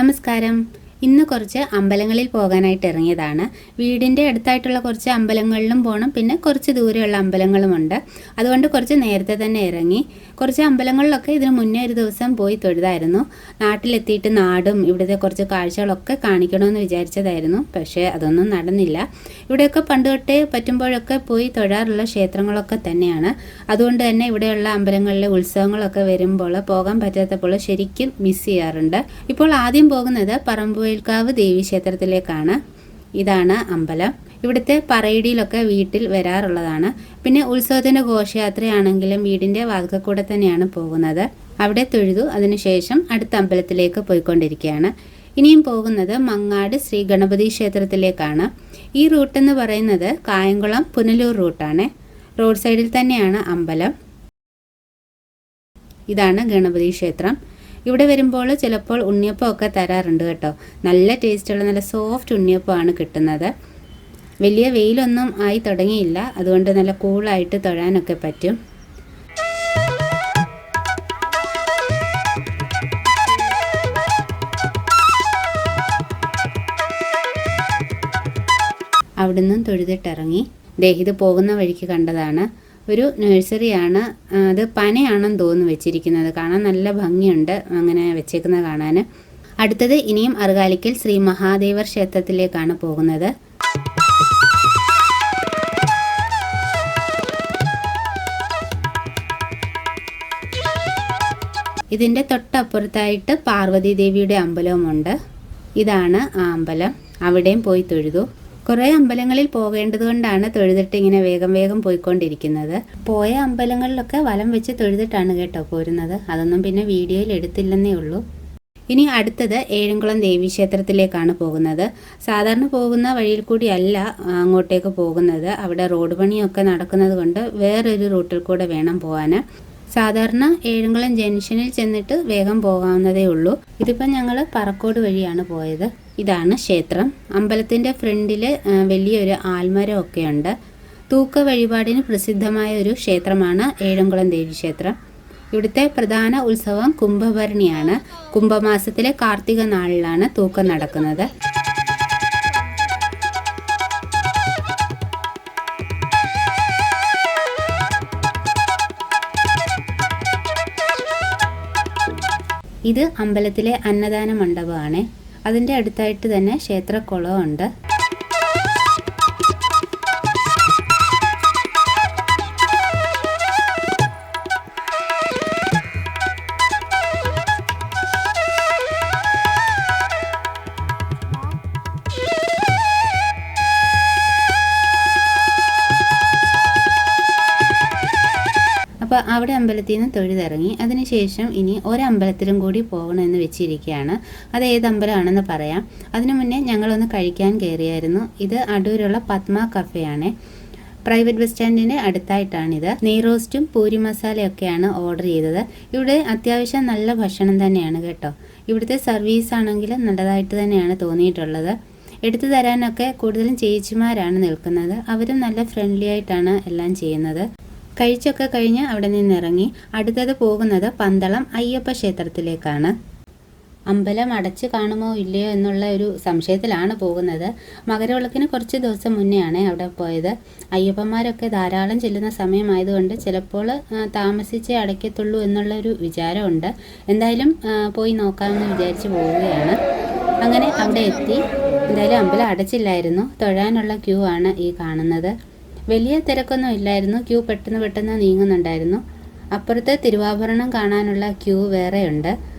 നമസ്കാരം ഇന്ന് കുറച്ച് അമ്പലങ്ങളിൽ പോകാനായിട്ട് ഇറങ്ങിയതാണ്. വീടിന്റെ അടുത്തായിട്ടുള്ള കുറച്ച് അമ്പലങ്ങളിലും പോകണം പിന്നെ കുറച്ച് ദൂരെയുള്ള അമ്പലങ്ങളുമുണ്ട് അതുകൊണ്ട് കുറച്ച് നേരത്തെ തന്നെ ഇറങ്ങി. കുറച്ച് അമ്പലങ്ങളിലൊക്കെ ഇതിന് മുന്നേ ഒരു ദിവസം പോയി തൊഴുതായിരുന്നു. നാട്ടിലെത്തിയിട്ട് നാടും ഇവിടുത്തെ കുറച്ച് കാഴ്ചകളൊക്കെ കാണിക്കണമെന്ന് വിചാരിച്ചതായിരുന്നു. പക്ഷേ അതൊന്നും നടന്നില്ല. ഇവിടെയൊക്കെ പണ്ട് തൊട്ടേ പറ്റുമ്പോഴൊക്കെ പോയി തൊഴാറുള്ള ക്ഷേത്രങ്ങളൊക്കെ തന്നെയാണ്. അതുകൊണ്ട് തന്നെ ഇവിടെയുള്ള അമ്പലങ്ങളിലെ ഉത്സവങ്ങളൊക്കെ വരുമ്പോൾ പോകാൻ പറ്റാത്തപ്പോൾ ശരിക്കും മിസ് ചെയ്യാറുണ്ട്. ഇപ്പോൾ ആദ്യം പോകുന്നത് പറമ്പുവേൽക്കാവ് ദേവി ക്ഷേത്രത്തിലേക്കാണ്. ഇതാണ് അമ്പലം. ഇവിടുത്തെ പറയിടിയിലൊക്കെ വീട്ടിൽ വരാറുള്ളതാണ്. പിന്നെ ഉത്സവത്തിന്റെ ഘോഷയാത്രയാണെങ്കിലും വീടിന്റെ വാതിൽക്കൽ തന്നെയാണ് പോകുന്നത്. അവിടെ തൊഴുതു. അതിനുശേഷം അടുത്ത അമ്പലത്തിലേക്ക് പോയിക്കൊണ്ടിരിക്കുകയാണ്. ഇനിയും പോകുന്നത് മങ്ങാട് ശ്രീ ഗണപതി ക്ഷേത്രത്തിലേക്കാണ്. ഈ റൂട്ട് എന്ന് പറയുന്നത് കായംകുളം പുനലൂർ റൂട്ടാണ്. റോഡ് സൈഡിൽ തന്നെയാണ് അമ്പലം. ഇതാണ് ഗണപതി ക്ഷേത്രം. ഇവിടെ വരുമ്പോൾ ചിലപ്പോൾ ഉണ്ണിയപ്പമൊക്കെ തരാറുണ്ട് കേട്ടോ. നല്ല ടേസ്റ്റുള്ള നല്ല സോഫ്റ്റ് ഉണ്ണിയപ്പമാണ് കിട്ടുന്നത്. വലിയ വെയിലൊന്നും ആയി തുടങ്ങിയില്ല. അതുകൊണ്ട് നല്ല കൂളായിട്ട് തൊഴാനൊക്കെ പറ്റും. അവിടുന്ന് തൊഴുതിട്ടിറങ്ങി. ദേഹിത് പോകുന്ന വഴിക്ക് കണ്ടതാണ്. ഒരു നഴ്സറിയാണ് അത് പനയാണെന്ന് തോന്നുന്നു വെച്ചിരിക്കുന്നത്. കാണാൻ നല്ല ഭംഗിയുണ്ട് അങ്ങനെ വെച്ചേക്കുന്നത് കാണാൻ. അടുത്തത് ഇനിയും അറുകാലിക്കൽ ശ്രീ മഹാദേവർ ക്ഷേത്രത്തിലേക്കാണ് പോകുന്നത്. ഇതിന്റെ തൊട്ടപ്പുറത്തായിട്ട് പാർവതി ദേവിയുടെ അമ്പലവുമുണ്ട്. ഇതാണ് ആ അമ്പലം. അവിടെയും പോയി തൊഴുതു. കുറേ അമ്പലങ്ങളിൽ പോകേണ്ടത് കൊണ്ടാണ് തൊഴുതിട്ട് ഇങ്ങനെ വേഗം വേഗം പോയിക്കൊണ്ടിരിക്കുന്നത്. പോയ അമ്പലങ്ങളിലൊക്കെ വലം വെച്ച് തൊഴുതിട്ടാണ് കേട്ടോ പോരുന്നത്. അതൊന്നും പിന്നെ വീഡിയോയിൽ എടുത്തില്ലെന്നേ ഉള്ളൂ. ഇനി അടുത്തത് ഏഴംകുളം ദേവി ക്ഷേത്രത്തിലേക്കാണ് പോകുന്നത്. സാധാരണ പോകുന്ന വഴിയിൽ കൂടിയല്ല അങ്ങോട്ടേക്ക് പോകുന്നത്. അവിടെ റോഡ് പണിയൊക്കെ നടക്കുന്നത് കൊണ്ട് വേറൊരു റൂട്ടിൽ കൂടെ വേണം പോകാൻ സാധാരണ ഏഴംകുളം ജംഗ്ഷനിൽ ചെന്നിട്ട് വേഗം പോകാവുന്നതേ ഉള്ളൂ. ഇതിപ്പം ഞങ്ങൾ പറക്കോട് വഴിയാണ് പോയത്. ഇതാണ് ക്ഷേത്രം. അമ്പലത്തിന്റെ ഫ്രണ്ടിൽ വലിയൊരു ആൽമരം ഒക്കെ ഉണ്ട് തൂക്ക വഴിപാടിന് പ്രസിദ്ധമായ ഒരു ക്ഷേത്രമാണ് ഏഴംകുളം ദേവി ക്ഷേത്രം. ഇവിടുത്തെ പ്രധാന ഉത്സവം കുംഭഭരണിയാണ്. കുംഭമാസത്തിലെ കാർത്തിക നാളിലാണ് തൂക്കം നടക്കുന്നത്. ഇത് അമ്പലത്തിലെ അന്നദാന മണ്ഡപമാണ്. അതിന്റെ അടുത്തായിട്ട് തന്നെ ക്ഷേത്രക്കുളമുണ്ട് അപ്പോൾ അവിടെ അമ്പലത്തിൽ നിന്ന് തൊഴുതിറങ്ങി. അതിനുശേഷം ഇനി ഒരമ്പലത്തിലും കൂടി പോകണമെന്ന് വെച്ചിരിക്കുകയാണ്. അത് ഏത് അമ്പലമാണെന്ന് പറയാം. അതിനു മുന്നേ ഞങ്ങളൊന്ന് കഴിക്കാൻ കയറിയായിരുന്നു. ഇത് അടൂരുള്ള പത്മ കഫേയാണ്. പ്രൈവറ്റ് ബസ് സ്റ്റാൻഡിന് അടുത്തായിട്ടാണിത്. നെയ് റോസ്റ്റും പൂരി മസാലയൊക്കെയാണ് ഓർഡർ ചെയ്തത്. ഇവിടെ അത്യാവശ്യം നല്ല ഭക്ഷണം തന്നെയാണ് കേട്ടോ. ഇവിടുത്തെ സർവീസ് ആണെങ്കിലും നല്ലതായിട്ട് തന്നെയാണ് തോന്നിയിട്ടുള്ളത്. എടുത്തു തരാനൊക്കെ കൂടുതലും ചേച്ചിമാരാണ് നിൽക്കുന്നത്. അവരും നല്ല ഫ്രണ്ട്ലി ആയിട്ടാണ് എല്ലാം ചെയ്യുന്നത്. കഴിച്ചൊക്കെ കഴിഞ്ഞ് അവിടെ നിന്ന് ഇറങ്ങി അടുത്തത് പോകുന്നത് പന്തളം അയ്യപ്പ ക്ഷേത്രത്തിലേക്കാണ്. അമ്പലം അടച്ച് കാണുമോ ഇല്ലയോ എന്നുള്ള ഒരു സംശയത്തിലാണ് പോകുന്നത്. മകരവിളക്കിന് കുറച്ച് ദിവസം മുന്നെയാണ് അവിടെ പോയത്. അയ്യപ്പന്മാരൊക്കെ ധാരാളം ചെല്ലുന്ന സമയമായതുകൊണ്ട് ചിലപ്പോൾ താമസിച്ച് അടയ്ക്കത്തുള്ളൂ എന്നുള്ള ഒരു വിചാരമുണ്ട്. എന്തായാലും പോയി നോക്കാമെന്ന് വിചാരിച്ച് പോവുകയാണ്. അങ്ങനെ അവിടെ എത്തി. എന്തായാലും അമ്പലം അടച്ചില്ലായിരുന്നു. തൊഴാനുള്ള ക്യൂ ആണ് ഈ കാണുന്നത്. വലിയ തിരക്കൊന്നും ഇല്ലായിരുന്നു. ക്യൂ പെട്ടെന്ന് പെട്ടെന്ന് നീങ്ങുന്നുണ്ടായിരുന്നു. അപ്പുറത്തെ തിരുവാഭരണം കാണാനുള്ള ക്യൂ വേറെയുണ്ട്.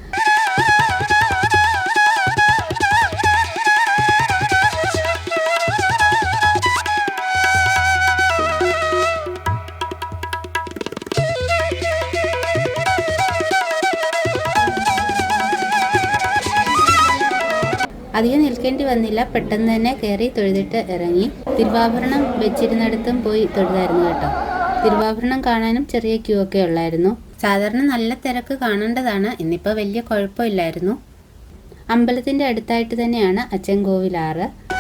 അധികം നിൽക്കേണ്ടി വന്നില്ല. പെട്ടെന്ന് തന്നെ കയറി തൊഴുതിട്ട് ഇറങ്ങി. തിരുവാഭരണം വെച്ചിരുന്നിടത്തും പോയി തൊഴുതായിരുന്നു കേട്ടോ. തിരുവാഭരണം കാണാനും ചെറിയ ക്യൂ ഒക്കെ ഉള്ളായിരുന്നു. സാധാരണ നല്ല തിരക്ക് കാണേണ്ടതാണ്. ഇന്നിപ്പോൾ വലിയ കുഴപ്പമില്ലായിരുന്നു. അമ്പലത്തിന്റെ അടുത്തായിട്ട് തന്നെയാണ് അച്ചൻകോവിലാറ്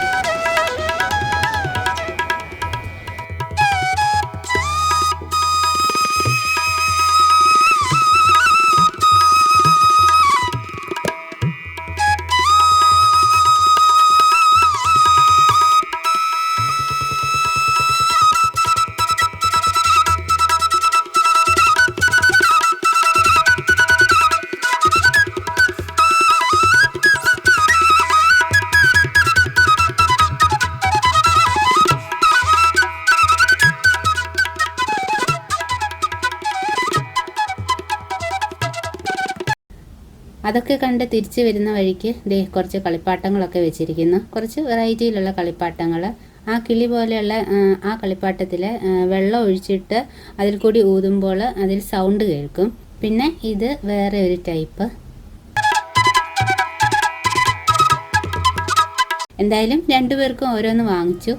അതൊക്കെ കണ്ട് തിരിച്ചു വരുന്ന വഴിക്ക് ദേ കുറച്ച് കളിപ്പാട്ടങ്ങളൊക്കെ വെച്ചിരിക്കുന്നു. കുറച്ച് വെറൈറ്റിയിലുള്ള കളിപ്പാട്ടങ്ങൾ ആ കിളി പോലെയുള്ള ആ, കളിപ്പാട്ടത്തിൽ വെള്ളം ഒഴിച്ചിട്ട് അതിൽ കൂടി ഊതുമ്പോൾ അതിൽ സൗണ്ട് കേൾക്കും. പിന്നെ ഇത് വേറെ ഒരു ടൈപ്പ് എന്തായാലും രണ്ടുപേർക്കും ഓരോന്ന് വാങ്ങിച്ചു.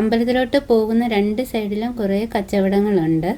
അമ്പലത്തിലോട്ട് പോകുന്ന രണ്ട് സൈഡിലും കുറേ കച്ചവടങ്ങളുണ്ട്.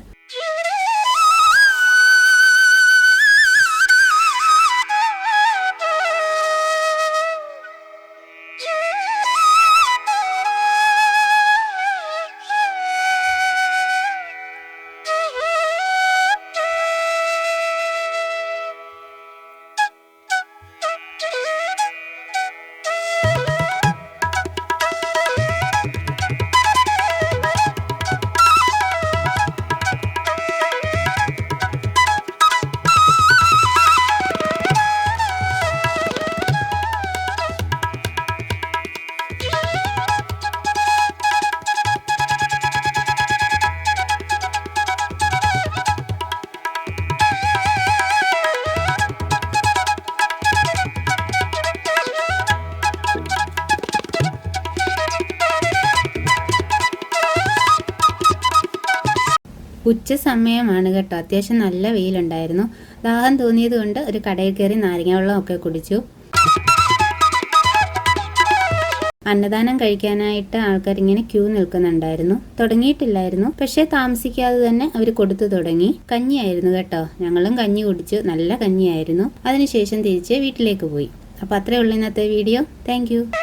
ഉച്ച സമയമാണ് കേട്ടോ. അത്യാവശ്യം നല്ല വെയിലുണ്ടായിരുന്നു. ദാഹം തോന്നിയത് കൊണ്ട് ഒരു കടയിൽ കയറി നാരങ്ങ വെള്ളമൊക്കെ കുടിച്ചു. അന്നദാനം കഴിക്കാനായിട്ട് ആൾക്കാർ ഇങ്ങനെ ക്യൂ നിൽക്കുന്നുണ്ടായിരുന്നു. തുടങ്ങിയിട്ടില്ലായിരുന്നു. പക്ഷേ താമസിക്കാതെ തന്നെ അവർ കൊടുത്തു തുടങ്ങി. കഞ്ഞിയായിരുന്നു കേട്ടോ. ഞങ്ങളും കഞ്ഞി കുടിച്ചു. നല്ല കഞ്ഞിയായിരുന്നു. അതിനുശേഷം തിരിച്ച് വീട്ടിലേക്ക് പോയി. അപ്പോൾ അത്രേ ഉള്ളൂ ഇന്നത്തെ വീഡിയോ. താങ്ക്